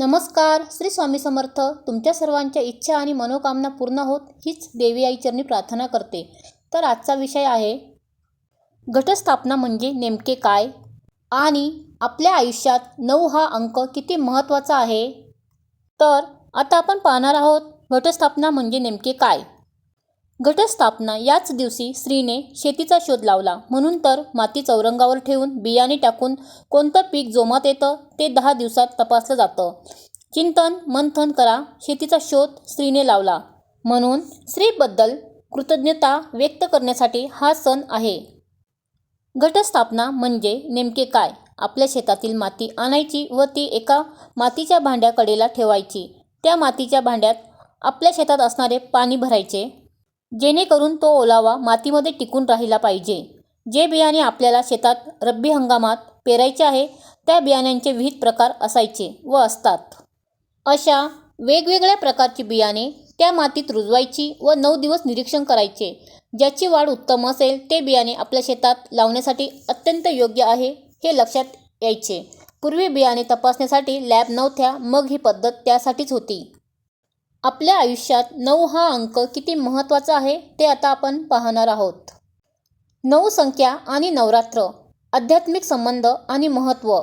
नमस्कार श्री स्वामी समर्थ. तुमच्या सर्वांच्या इच्छा आणि मनोकामना पूर्ण होत हीच देवी आई चरणी प्रार्थना करते. तर आजचा विषय आहे घटस्थापना म्हणजे नेमके काय? आणि आपल्या आयुष्यात नऊ हा अंक किती महत्त्वाचा आहे? तर आता आपण पाहणार आहोत घटस्थापना म्हणजे नेमके काय? घटस्थापना. याच दिवशी स्त्रीने शेतीचा शोध लावला. म्हणून तर माती चौरंगावर ठेवून बियाणे टाकून कोणतं पीक जोमात येतं ते दहा दिवसात तपासलं जातं. चिंतन मंथन करा शेतीचा शोध स्त्रीने लावला. म्हणून स्त्रीबद्दल कृतज्ञता व्यक्त करण्यासाठी हा सण आहे. घटस्थापना म्हणजे नेमके काय? आपल्या शेतातील माती आणायची व ती एका मातीच्या भांड्याकडेला ठेवायची. त्या मातीच्या भांड्यात आपल्या शेतात असणारे पाणी भरायचे. जेणेकरून तो ओलावा मातीमध्ये टिकून राहिला पाहिजे. जे बियाणे आपल्याला शेतात रब्बी हंगामात पेरायचे आहे त्या बियाण्यांचे विविध प्रकार असायचे व असतात. अशा वेगवेगळ्या प्रकारची बियाणे त्या मातीत रुजवायची व नऊ दिवस निरीक्षण करायचे. ज्याची वाढ उत्तम असेल ते बियाणे आपल्या शेतात लावण्यासाठी अत्यंत योग्य आहे हे लक्षात यायचे. पूर्वी बियाणे तपासण्यासाठी लॅब नव्हत्या मग ही पद्धत त्यासाठीच होती. आपल्या आयुष्यात नऊ हा अंक किती महत्त्वाचा आहे ते आता आपण पाहणार आहोत. नऊ संख्या आणि नवरात्र आध्यात्मिक संबंध आणि महत्त्व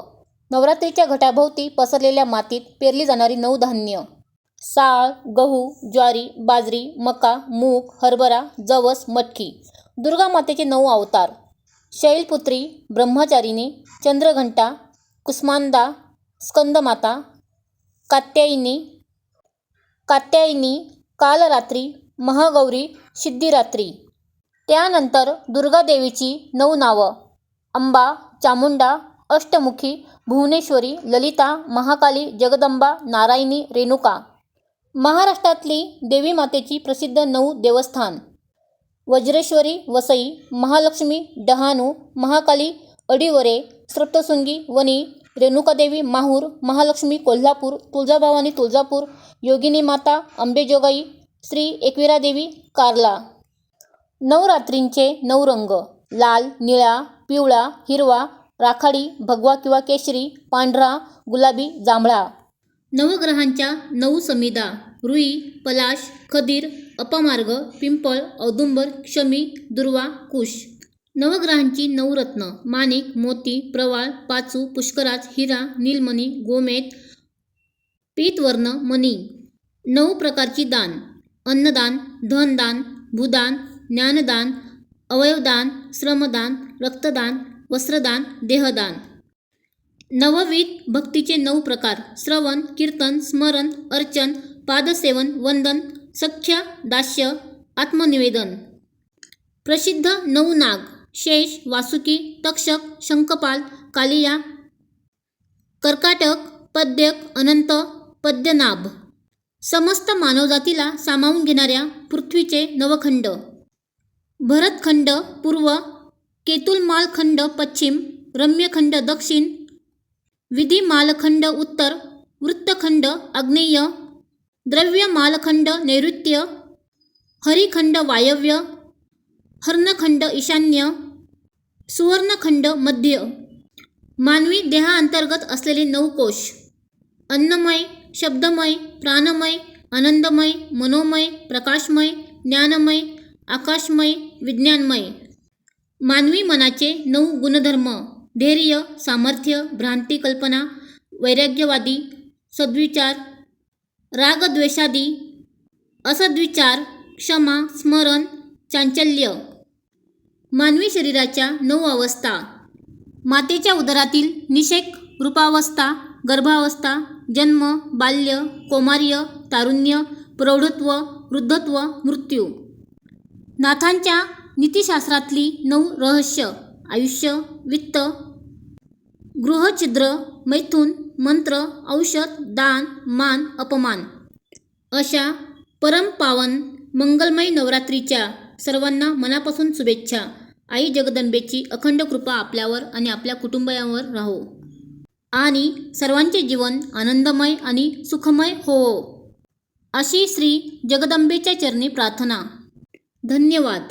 नवरात्रीच्या घटाभोवती पसरलेल्या मातीत पेरली जाणारी नऊ धान्य साळ गहू ज्वारी बाजरी मका मूग हरभरा जवस मटकी दुर्गा मातेचे नऊ अवतार शैलपुत्री ब्रह्मचारिणी चंद्रघंटा कुस्मांदा स्कंदमाता कात्यायिनी कात्यायनी कालरात्री महागौरी सिद्धिरात्री. त्यानंतर दुर्गादेवीची नऊ नावं. अंबा चामुंडा अष्टमुखी भुवनेश्वरी ललिता महाकाली जगदंबा नारायणी रेणुका. महाराष्ट्रातली देवी मातेची प्रसिद्ध नऊ देवस्थान. वज्रेश्वरी वसई महालक्ष्मी डहाणू महाकाली अडिवरे सप्तशृंगी वणी रेणुकादेवी माहूर महालक्ष्मी कोल्हापूर तुळजाभवानी तुळजापूर योगिनी माता अंबेजोगाई श्री एकविरादेवी कार्ला. नवरात्रींचे नऊ रंग लाल निळा पिवळा हिरवा राखाडी भगवा किंवा केशरी पांढरा गुलाबी जांभळा. नवग्रहांच्या नऊ समिदा रुई पलाश खदीर अपमार्ग पिंपळ औदुंबर क्षमी दुर्वा कुश. नवग्रहांची नवरत्न माणिक मोती प्रवाळ पाचू पुष्कराज हिरा नीलमणी गोमेत पीतवर्ण मणी. नऊ प्रकारची दान. अन्नदान धनदान भूदान ज्ञानदान अवयवदान श्रमदान रक्तदान वस्त्रदान देहदान. नवविध भक्तीचे नऊ प्रकार. श्रवण कीर्तन स्मरण अर्चन पादसेवन वंदन सख्य दास्य आत्मनिवेदन. प्रसिद्ध नऊ नाग. शेष वासुकी तक्षक शंखपाल कालिया कर्काटक पद्यक अनंत पद्यनाभ. समस्त मानवजातीला सामावून घेणाऱ्या पृथ्वीचे नवखंड. भरतखंड पूर्व केतुलमालखंड पश्चिम रम्यखंड दक्षिण विधिमालखंड उत्तर वृत्तखंड आग्नेय द्रव्यमालखंड नैऋत्य हरिखंड वायव्य हर्णखंड ईशान्य सुवर्णखंड मध्य. मानवी देहाअंतर्गत असलेले नऊ कोश. अन्नमय शब्दमय प्राणमय आनंदमय मनोमय प्रकाशमय ज्ञानमय आकाशमय विज्ञानमय. मानवी मनाचे नऊ गुणधर्म धैर्य सामर्थ्य भ्रांती कल्पना वैराग्यवादी सद्विचार रागद्वेषादी असद्विचार क्षमा स्मरण चांचल्य. मानवी शरीराच्या नऊ अवस्था. मातेच्या उदरातील निषेक रूपावस्था गर्भावस्था जन्म बाल्य कौमार्य तारुण्य प्रौढत्व वृद्धत्व मृत्यू. नाथांच्या नीतिशास्त्रातली नऊ रहस्य आयुष्य वित्त. गृहछिद्र मैथून मंत्र औषध दान मान अपमान. अशा परमपावन मंगलमय नवरात्रीच्या सर्वांना मनापासून शुभेच्छा. आई जगदंबेची अखंड कृपा आपल्यावर आणि आपल्या कुटुंबियांवर राहो. आणि सर्वांचे जीवन आनंदमय आणि सुखमय हो. अशी श्री जगदंबेच्या चरणी प्रार्थना. धन्यवाद.